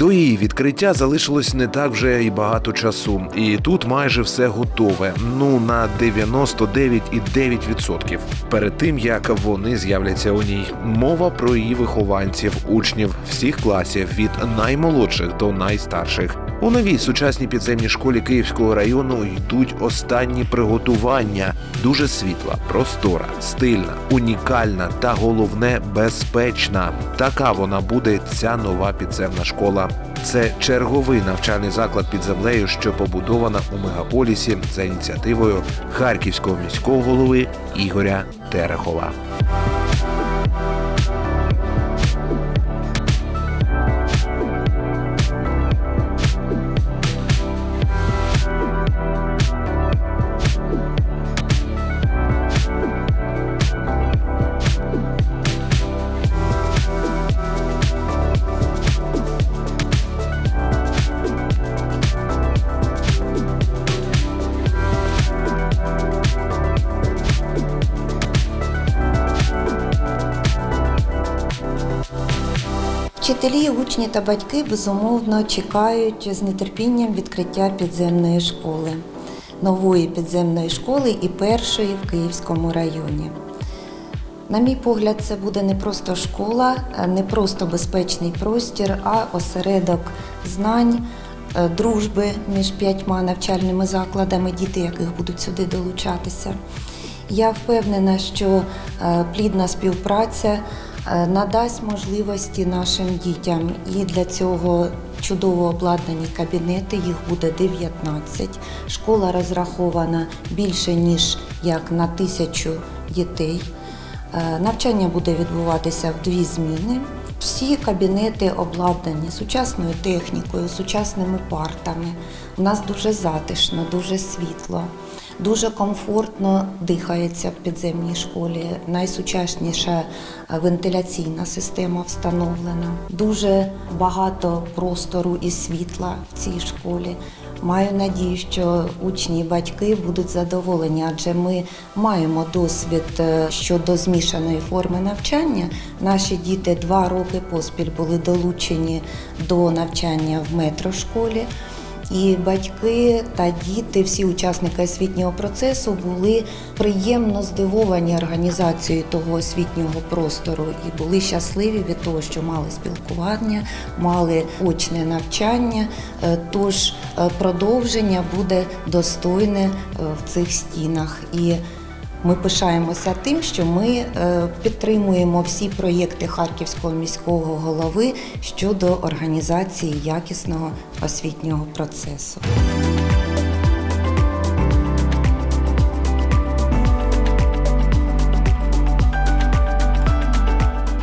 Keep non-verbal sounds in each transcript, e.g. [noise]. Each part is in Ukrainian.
До її відкриття залишилось не так вже і багато часу, і тут майже все готове. Ну на 99,9% перед тим як вони з'являться у ній. Мова про її вихованців, учнів всіх класів від наймолодших до найстарших. У новій сучасній підземній школі Київського району йдуть останні приготування. Дуже світла, простора, стильна, унікальна та головне безпечна. Така вона буде ця нова підземна школа. Це черговий навчальний заклад під землею, що побудована у мегаполісі за ініціативою харківського міського голови Ігоря Терехова. Вчителі, учні та батьки безумовно чекають з нетерпінням відкриття підземної школи, нової підземної школи і першої в Київському районі. На мій погляд, це буде не просто школа, е, не просто безпечний простір, а осередок знань, е, дружби між п'ятьма навчальними закладами, діти яких будуть сюди долучатися. Я впевнена, що е, плідна співпраця надасть можливості нашим дітям. І для цього чудово обладнані кабінети, їх буде 19. Школа розрахована більше ніж як на тисячу дітей. Е, Навчання буде відбуватися в дві зміни. Всі кабінети обладнані сучасною технікою, сучасними партами. У нас дуже затишно, дуже світло, дуже комфортно дихається в підземній школі. Найсучасніша е, вентиляційна система встановлена. Дуже багато простору і світла в цій школі. Маю надію, що учні і батьки будуть задоволені, адже ми маємо досвід е, щодо змішаної форми навчання. Наші діти два роки поспіль були долучені до навчання в метрошколі. І батьки та діти, всі учасники освітнього процесу були приємно здивовані організацією того освітнього простору і були щасливі від того, що мали спілкування, мали очне навчання. Е, Тож е, продовження буде достойне е, в цих стінах. І ми пишаємося тим, що ми е, підтримуємо всі проєкти Харківського міського голови щодо організації якісного освітнього процесу.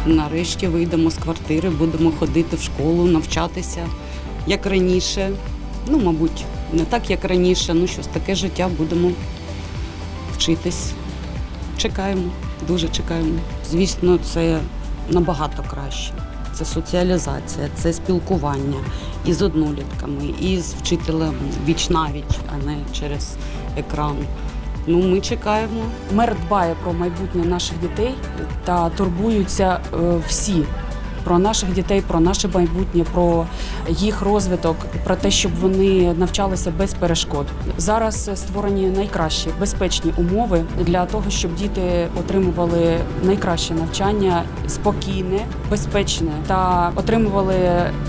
Нарешті вийдемо з квартири, будемо ходити в школу, навчатися як раніше. Ну, мабуть, не так, як раніше, ну щось таке життя будемо вчитись. Чекаємо, дуже чекаємо. Звісно, це набагато краще. Це соціалізація, це спілкування і з однолітками, і з вчителем віч навіч, а не через екран. Ну, ми чекаємо. Мер дбає про майбутнє наших дітей та турбуються е, всі про наших дітей, про наше майбутнє, про їх розвиток, про те, щоб вони навчалися без перешкод. Зараз створені найкращі безпечні умови для того, щоб діти отримували найкраще навчання, спокійне, безпечне та отримували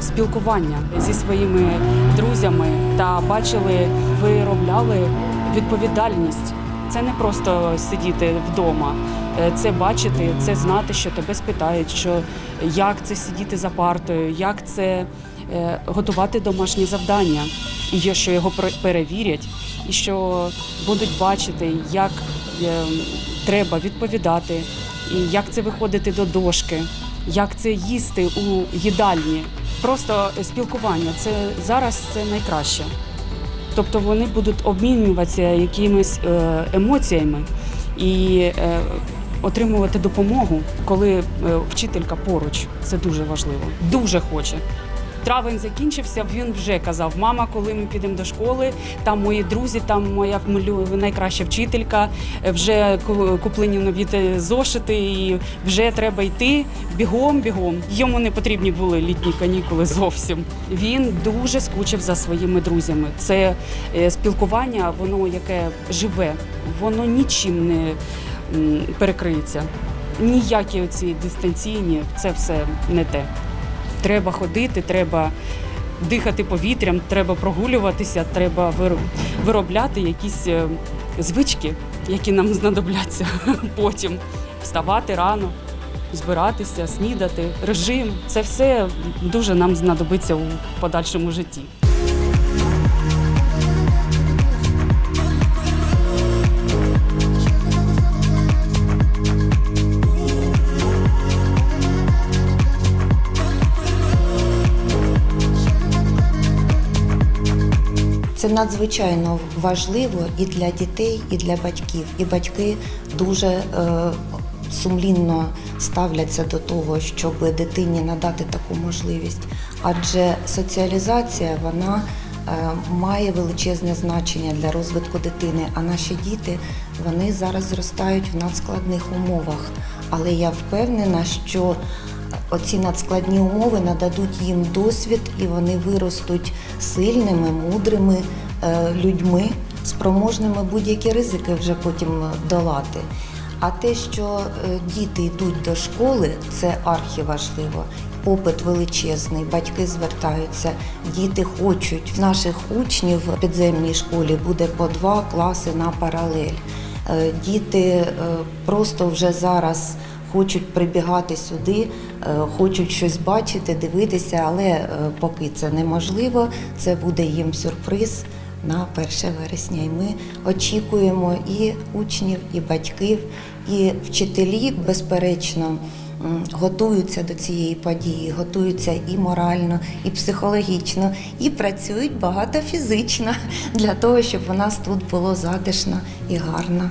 спілкування зі своїми друзями та бачили, виробляли відповідальність. Це не просто сидіти вдома, Е, це бачити, це знати, що тебе спитають, що як це сидіти за партою, як це е, готувати домашні завдання, і що його пер- перевірять, і що будуть бачити, як е, треба відповідати, і як це виходити до дошки, як це їсти у їдальні. Просто спілкування це зараз це найкраще. Тобто вони будуть обмінюватися якимись е, емоціями і е, отримувати допомогу, коли е, вчителька поруч. Це дуже важливо. Дуже хоче. Травень закінчився, він вже казав: мама, коли ми підемо до школи, там мої друзі, там моя найкраща вчителька, вже ку- куплені нові зошити, і вже треба йти бігом, бігом. Йому не потрібні були літні канікули зовсім. Він дуже скучив за своїми друзями. Це е, спілкування, воно яке живе, воно нічим не перекриється. Ніякі оці дистанційні, це все не те. Треба ходити, треба дихати повітрям, треба прогулюватися, треба вир- виробляти якісь е, звички, які нам [laughs] знадобляться потім. Вставати рано, збиратися, снідати, режим. Це все дуже нам знадобиться у подальшому житті. Це надзвичайно важливо і для дітей, і для батьків. І батьки дуже е, сумлінно ставляться до того, щоб дитині надати таку можливість. Адже соціалізація вона е, має величезне значення для розвитку дитини. А наші діти вони зараз зростають в надскладних умовах. Але я впевнена, що Оці надскладні умови нададуть їм досвід, і вони виростуть сильними, мудрими е, людьми, спроможними будь-які ризики вже потім долати. А те, що е, діти йдуть до школи, це архіважливо. Попит величезний, батьки звертаються, діти хочуть. В наших учнів в підземній школі буде по два класи на паралель. Е, Діти просто вже зараз хочуть прибігати сюди, е, хочуть щось бачити, дивитися, але е, поки це неможливо, це буде їм сюрприз на 1 вересня. І ми очікуємо і учнів, і батьків, і вчителі, безперечно. Готуються до цієї події, готуються і морально, і психологічно, і працюють багато фізично для того, щоб у нас тут було затишно і гарно.